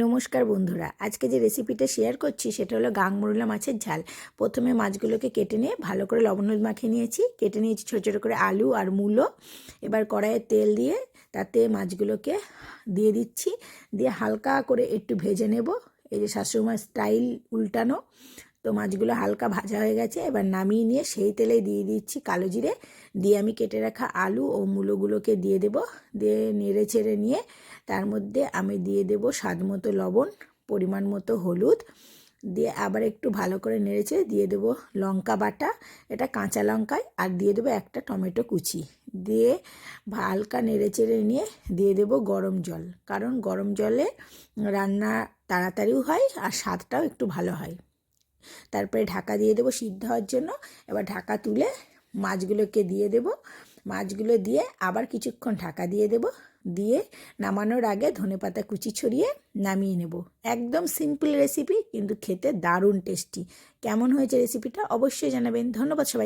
নমস্কার বন্ধুরা, আজকে যে রেসিপিটা শেয়ার করছি সেটা হলো গাংমরুলা মাছের ঝাল। প্রথমে মাছগুলোকে কেটে নিয়ে ভালো করে লবণ হলুদ মাখিয়ে নিয়েছি। কেটে নিয়েছি ছোটো ছোটো করে আলু আর মূলো। এবার কড়াইয়ে তেল দিয়ে তাতে মাছগুলোকে দিয়ে দিচ্ছি। দিয়ে হালকা করে একটু ভেজে নেব। এই যে শাশুড়িমার স্টাইল উল্টানো। তো মাছগুলো হালকা ভাজা হয়ে গেছে। এবার নামিয়ে নিয়ে সেই তেলে দিয়ে দিচ্ছি কালো জিরে। দিয়ে আমি কেটে রাখা আলু ও মূলোগুলোকে দিয়ে দেব। দিয়ে নেড়ে চেড়ে নিয়ে তার মধ্যে আমি দিয়ে দেব স্বাদ মতো লবণ, পরিমাণ মতো হলুদ। দিয়ে আবার একটু ভালো করে নেড়েছে দিয়ে দেবো লঙ্কা বাটা। এটা কাঁচা লঙ্কায় আর দিয়ে দেবো একটা টমেটো কুচি। দিয়ে হালকা নেড়ে চেড়ে নিয়ে দিয়ে দেবো গরম জল। কারণ গরম জলে রান্না তাড়াতাড়িও হয় আর স্বাদটাও একটু ভালো হয়। তারপরে ঢাকা দিয়ে দেবো সিদ্ধ হওয়ার জন্য। এবার ঢাকা তুলে মাছগুলোকে দিয়ে দেব। মাছগুলো দিয়ে আবার কিছুক্ষণ ঢাকা দিয়ে দেব। দিয়ে নামানোর আগে ধনে পাতা কুচি ছড়িয়ে নামিয়ে নেব। একদম সিম্পল রেসিপি কিন্তু খেতে দারুণ টেস্টি কেমন হয়েছে রেসিপিটা অবশ্যই জানাবেন। ধন্যবাদ সবাই।